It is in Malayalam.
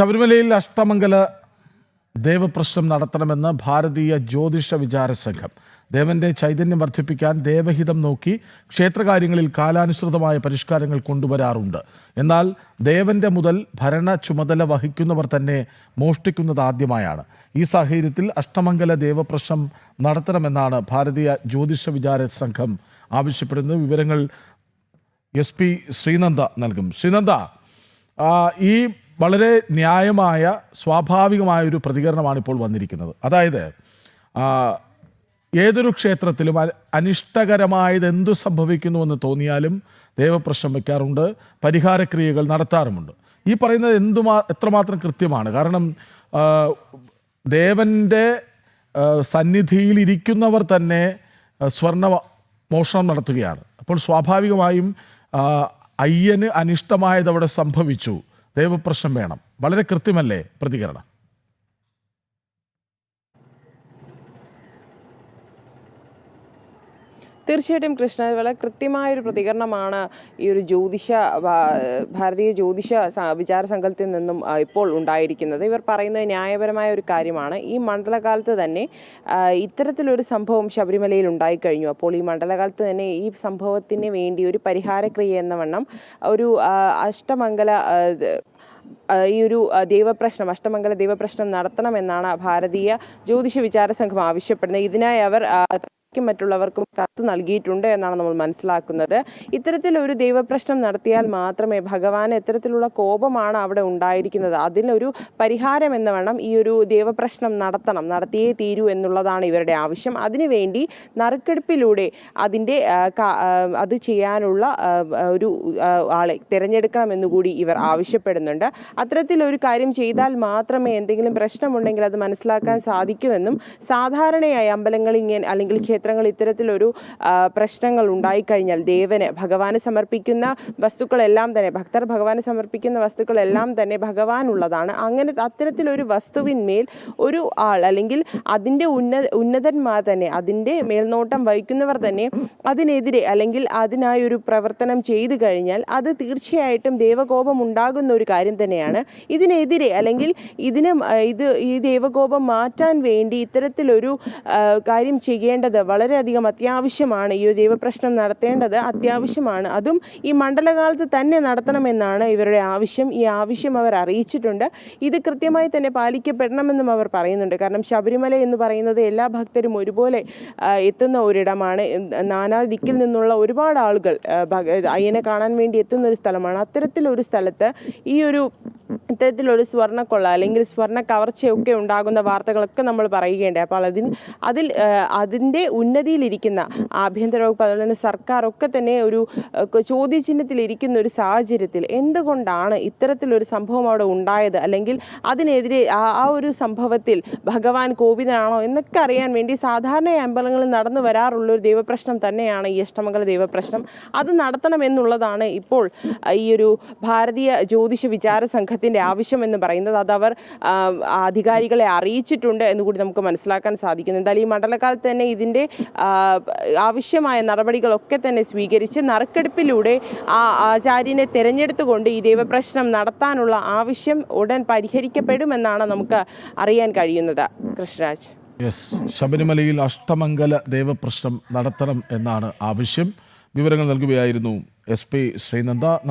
ശബരിമലയിൽ അഷ്ടമംഗല ദേവപ്രശ്നം നടത്തണമെന്ന് ഭാരതീയ ജ്യോതിഷ വിചാര സംഘം. ദേവന്റെ ചൈതന്യം വർദ്ധിപ്പിക്കാൻ ദേവഹിതം നോക്കി ക്ഷേത്രകാര്യങ്ങളിൽ കാലാനുസൃതമായ പരിഷ്കാരങ്ങൾ കൊണ്ടുവരാറുണ്ട്. എന്നാൽ ദേവന്റെ മുതൽ ഭരണ ചുമതല വഹിക്കുന്നവർ തന്നെ മോഷ്ടിക്കുന്നത് ആദ്യമായാണ്. ഈ സാഹചര്യത്തിൽ അഷ്ടമംഗല ദേവപ്രശ്നം നടത്തണമെന്നാണ് ഭാരതീയ ജ്യോതിഷ വിചാര സംഘം ആവശ്യപ്പെടുന്നത്. വിവരങ്ങൾ എസ് പി ശ്രീനന്ദ നൽകും. ശ്രീനന്ദ ഈ വളരെ ന്യായമായ സ്വാഭാവികമായ ഒരു പ്രതികരണമാണ് ഇപ്പോൾ വന്നിരിക്കുന്നത്. അതായത് ഏതൊരു ക്ഷേത്രത്തിലും അനിഷ്ടകരമായത് എന്തു സംഭവിക്കുന്നുവെന്ന് തോന്നിയാലും ദേവപ്രശ്നം വയ്ക്കാറുണ്ട് പരിഹാരക്രിയകൾ നടത്താറുമുണ്ട്. ഈ പറയുന്നത് എന്തുമാ എത്രമാത്രം കൃത്യമാണ്? കാരണം ദേവന്റെ സന്നിധിയിൽ ഇരിക്കുന്നവർ തന്നെ സ്വർണ സ്വർണ മോഷണം നടത്തുകയാണ്. അപ്പോൾ സ്വാഭാവികമായും അയ്യന് അനിഷ്ടമായത് അവിടെ സംഭവിച്ചു. ദൈവപ്രശ്നം വേണം. വളരെ കൃത്യമല്ലേ പ്രതികരണം? തീർച്ചയായിട്ടും കൃഷ്ണൻ വളരെ കൃത്യമായൊരു പ്രതികരണമാണ് ഈ ഒരു ജ്യോതിഷ ഭാരതീയ ജ്യോതിഷ വിചാര സംഘത്തിൽ നിന്നും ഇപ്പോൾ ഉണ്ടായിരിക്കുന്നത്. ഇവർ പറയുന്നത് ന്യായപരമായ ഒരു കാര്യമാണ്. ഈ മണ്ഡലകാലത്ത് തന്നെ ഇത്തരത്തിലൊരു സംഭവം ശബരിമലയിൽ ഉണ്ടായിക്കഴിഞ്ഞു. അപ്പോൾ ഈ മണ്ഡലകാലത്ത് തന്നെ ഈ സംഭവത്തിന് വേണ്ടി ഒരു പരിഹാരക്രിയ എന്ന വണ്ണം ഒരു അഷ്ടമംഗല ഈ ഒരു ദൈവപ്രശ്നം അഷ്ടമംഗല ദൈവപ്രശ്നം നടത്തണമെന്നാണ് ഭാരതീയ ജ്യോതിഷ വിചാര സംഘം ആവശ്യപ്പെടുന്നത്. ഇതിനായി അവർ മറ്റുള്ളവർക്കും കത്ത് നൽകിയിട്ടുണ്ട് എന്നാണ് നമ്മൾ മനസ്സിലാക്കുന്നത്. ഇത്തരത്തിലൊരു ദൈവപ്രശ്നം നടത്തിയാൽ മാത്രമേ ഭഗവാൻ എത്തരത്തിലുള്ള കോപമാണ് അവിടെ ഉണ്ടായിരിക്കുന്നത്. അതിനൊരു പരിഹാരം എന്ന വേണം ഈ ഒരു ദൈവപ്രശ്നം നടത്തണം. നടത്തിയേ തീരൂ എന്നുള്ളതാണ് ഇവരുടെ ആവശ്യം. അതിനുവേണ്ടി നറുക്കെടുപ്പിലൂടെ അതിന്റെ അത് ചെയ്യാനുള്ള ഒരു ആളെ തിരഞ്ഞെടുക്കണമെന്ന് കൂടി ഇവർ ആവശ്യപ്പെടുന്നുണ്ട്. അത്തരത്തിലൊരു കാര്യം ചെയ്താൽ മാത്രമേ എന്തെങ്കിലും പ്രശ്നമുണ്ടെങ്കിൽ അത് മനസ്സിലാക്കാൻ സാധിക്കുമെന്നും സാധാരണയായി അമ്പലങ്ങളിങ്ങനെ അല്ലെങ്കിൽ ക്ഷേത്രങ്ങൾ ഇത്തരത്തിലൊരു പ്രശ്നങ്ങൾ ഉണ്ടായിക്കഴിഞ്ഞാൽ ദേവന് ഭഗവാന് സമർപ്പിക്കുന്ന വസ്തുക്കളെല്ലാം തന്നെ ഭക്തർ ഭഗവാന് സമർപ്പിക്കുന്ന വസ്തുക്കളെല്ലാം തന്നെ ഭഗവാനുള്ളതാണ് അങ്ങനെ അത്തരത്തിലൊരു വസ്തുവിന്മേൽ ഒരു ആൾ അല്ലെങ്കിൽ അതിന്റെ ഉന്ന ഉന്നതന്മാർ തന്നെ അതിന്റെ മേൽനോട്ടം വഹിക്കുന്നവർ തന്നെ അതിനെതിരെ അല്ലെങ്കിൽ അതിനായി ഒരു പ്രവർത്തനം ചെയ്തു കഴിഞ്ഞാൽ അത് തീർച്ചയായിട്ടും ദേവകോപം ഉണ്ടാകുന്ന ഒരു കാര്യം തന്നെയാണ്. ഇതിനെതിരെ അല്ലെങ്കിൽ ഇതിന് ഇത് ഈ ദേവകോപം മാറ്റാൻ വേണ്ടി ഇത്തരത്തിലൊരു കാര്യം ചെയ്യേണ്ടത് വളരെയധികം അത്യാവശ്യമാണ് ഈ ഒരു ദൈവപ്രശ്നം നടത്തേണ്ടത്. അത്യാവശ്യമാണ്. അതും ഈ മണ്ഡലകാലത്ത് തന്നെ നടത്തണമെന്നാണ് ഇവരുടെ ആവശ്യം. ഈ ആവശ്യം അവർ അറിയിച്ചിട്ടുണ്ട്. ഇത് കൃത്യമായി തന്നെ പാലിക്കപ്പെടണമെന്നും അവർ പറയുന്നുണ്ട്. കാരണം ശബരിമല എന്ന് പറയുന്നത് എല്ലാ ഭക്തരും ഒരുപോലെ എത്തുന്ന ഒരിടമാണ്. നാനാ ദിക്കിൽ നിന്നുള്ള ഒരുപാട് ആളുകൾ അയ്യനെ കാണാൻ വേണ്ടി എത്തുന്ന ഒരു സ്ഥലമാണ്. അത്തരത്തിലൊരു സ്ഥലത്ത് ഈ ഒരു ഇത്തരത്തിലൊരു സ്വർണക്കൊള്ള അല്ലെങ്കിൽ സ്വർണ കവർച്ചയൊക്കെ ഉണ്ടാകുന്ന വാർത്തകളൊക്കെ നമ്മൾ പറയുകയുണ്ട് അപ്പോൾ അതിന് അതിൽ അതിന്റെ ഉന്നതിയിലിരിക്കുന്ന ആഭ്യന്തര വകുപ്പ് അതുപോലെ തന്നെ സർക്കാർ ഒക്കെ തന്നെ ഒരു ചോദ്യചിഹ്നത്തിലിരിക്കുന്ന ഒരു സാഹചര്യത്തിൽ എന്തുകൊണ്ടാണ് ഇത്തരത്തിലൊരു സംഭവം അവിടെ ഉണ്ടായത്? അല്ലെങ്കിൽ അതിനെതിരെ ആ ഒരു സംഭവത്തിൽ ഭഗവാൻ കോപിതനാണോ എന്നൊക്കെ അറിയാൻ വേണ്ടി സാധാരണ അമ്പലങ്ങളിൽ നടന്നു വരാറുള്ള ഒരു ദൈവപ്രശ്നം തന്നെയാണ് ഈ അഷ്ടമംഗല ദൈവപ്രശ്നം. അത് നടത്തണമെന്നുള്ളതാണ് ഇപ്പോൾ ഈ ഒരു ഭാരതീയ ജ്യോതിഷ വിചാര സംഘത്തിന്റെ ആവശ്യം എന്ന് പറയുന്നത് അത് അവർ അധികാരികളെ അറിയിച്ചിട്ടുണ്ട് എന്ന് കൂടി നമുക്ക് മനസ്സിലാക്കാൻ സാധിക്കുന്നു. എന്തായാലും ഈ മണ്ഡലകാലത്ത് തന്നെ ഇതിന്റെ ആവശ്യമായ നടപടികളൊക്കെ തന്നെ സ്വീകരിച്ച് നറുക്കെടുപ്പിലൂടെ ആ ആചാര്യനെ തിരഞ്ഞെടുത്തുകൊണ്ട് ഈ ദൈവപ്രശ്നം നടത്താനുള്ള ആവശ്യം ഉടൻ പരിഹരിക്കപ്പെടുമെന്നാണ് നമുക്ക് അറിയാൻ കഴിയുന്നത്. കൃഷ്ണരാജ്. യെസ് ശബരിമലയിൽ അഷ്ടമംഗല ദേവപ്രശ്നം നടത്തണം എന്നാണ് ആവശ്യം. വിവരങ്ങൾ നൽകുകയായിരുന്നു എസ് പി ശ്രീനന്ദ.